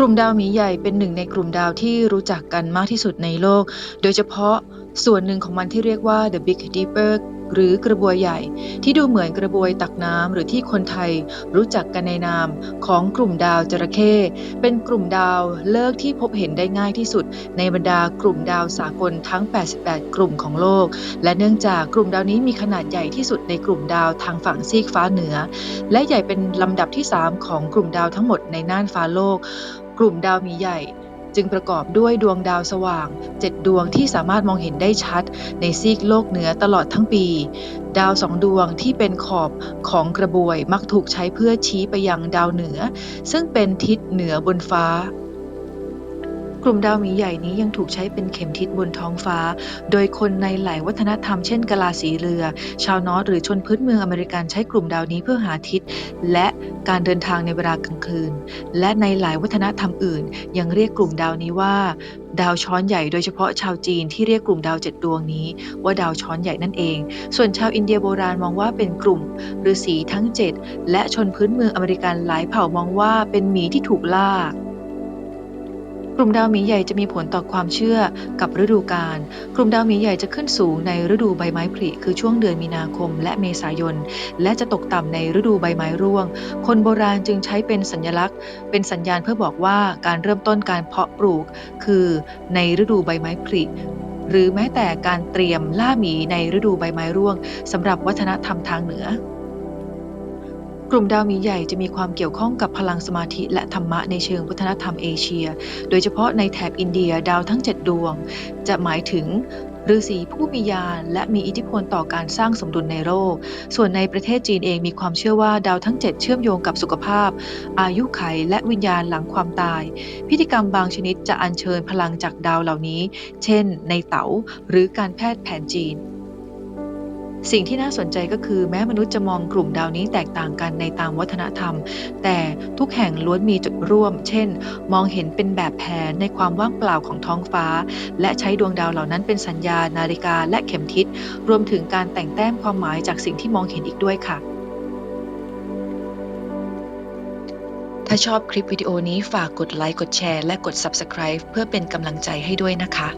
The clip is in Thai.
กลุ่มดาวหมีใหญ่เป็นหนึ่งในกลุ่มดาวที่รู้จักกันมากที่สุดในโลก โดยเฉพาะส่วนหนึ่งของมันที่เรียกว่า The Big Dipper หรือกระบวยใหญ่ ที่ดูเหมือนกระบวยตักน้ำหรือที่คนไทยรู้จักกันในนามของกลุ่มดาวจระเข้เป็นกลุ่มดาวเลิกที่พบเห็นได้ง่ายที่สุด ในบรรดากลุ่มดาวสากลทั้ง 88 กลุ่มของโลก และเนื่องจากกลุ่มดาวนี้มีขนาดใหญ่ที่สุดในกลุ่มดาวทางฝั่งซีกฟ้าเหนือ และใหญ่เป็นลำดับที่ 3 ของกลุ่มดาวทั้งหมดในน่านฟ้าโลก กลุ่มดาวมีใหญ่ จึงประกอบด้วยดวงดาวสว่าง 7 ดวงที่สามารถมองเห็นได้ชัด ในซีกโลกเหนือตลอดทั้งปี ดาวสองดวงที่เป็นขอบของกระบวยมักถูกใช้เพื่อชี้ไปยังดาวเหนือ ซึ่งเป็นทิศเหนือบนฟ้า ลุ่มดาวหมีใหญ่นี้ยังถูกใช้เป็นเข็มทิศบนท้องฟ้า โดยคนในหลายวัฒนธรรมเช่นกลาสีเรือ ชาวนอร์หรือชนพื้นเมืองอเมริกันใช้กลุ่มดาวนี้เพื่อหาทิศ และการเดินทางในเวลากลางคืน และในหลายวัฒนธรรมอื่น ยังเรียกกลุ่มดาวนี้ว่า ดาวช้อนใหญ่โดยเฉพาะชาวจีนที่เรียกกลุ่มดาวเจ็ดดวงนี้ ว่าดาวช้อนใหญ่นั่นเอง ส่วนชาวอินเดียโบราณมองว่าเป็นกลุ่มฤาษีทั้งเจ็ดและชนพื้นเมืองอเมริกันหลายเผ่ามองว่าเป็นหมีที่ถูกล่า กลุ่มดาวหมีใหญ่จะมีผลต่อความเชื่อกับฤดูกาล กลุ่มดาวหมีใหญ่จะขึ้นสูงในฤดูใบไม้ผลิคือช่วงเดือนมีนาคมและเมษายน และจะตกต่ำในฤดูใบไม้ร่วง คนโบราณจึงใช้เป็นสัญลักษณ์ เป็นสัญญาณเพื่อบอกว่าการเริ่มต้นการเพาะปลูก คือในฤดูใบไม้ผลิหรือแม้แต่การเตรียมล่าหมีในฤดูใบไม้ร่วงสำหรับวัฒนธรรมทางเหนือ กลุ่มดาวมีใหญ่จะมีความเกี่ยวข้องกับพลังสมาธิและธรรมะในเชิงวัฒนธรรมเอเชีย โดยเฉพาะในแถบอินเดียดาวทั้ง 7 ดวง จะหมายถึงฤาษีผู้มีญาณและมีอิทธิพลต่อการสร้างสมดุลในโลก ส่วนในประเทศจีนเองมีความเชื่อว่าดาวทั้ง 7 เชื่อมโยงกับสุขภาพ อายุไขและวิญญาณหลังความตาย พิธีกรรมบางชนิดจะอัญเชิญพลังจากดาวเหล่านี้ เช่น ในเต๋าหรือการแพทย์แผนจีน สิ่งที่น่าสนใจก็คือแม้มนุษย์จะมองกลุ่มดาวนี้แตกต่างกันในตามวัฒนธรรม แต่ทุกแห่งล้วนมีจุดร่วม เช่น มองเห็นเป็นแบบแผนในความว่างเปล่าของท้องฟ้า และใช้ดวงดาวเหล่านั้นเป็นสัญญาณนาฬิกา และเข็มทิศ รวมถึงการแต่งแต้มความหมายจากสิ่งที่มองเห็นอีกด้วยค่ะ ถ้าชอบคลิปวิดีโอนี้ฝากกดไลค์ กดแชร์ และกด Subscribe เพื่อเป็นกำลังใจให้ด้วยนะคะ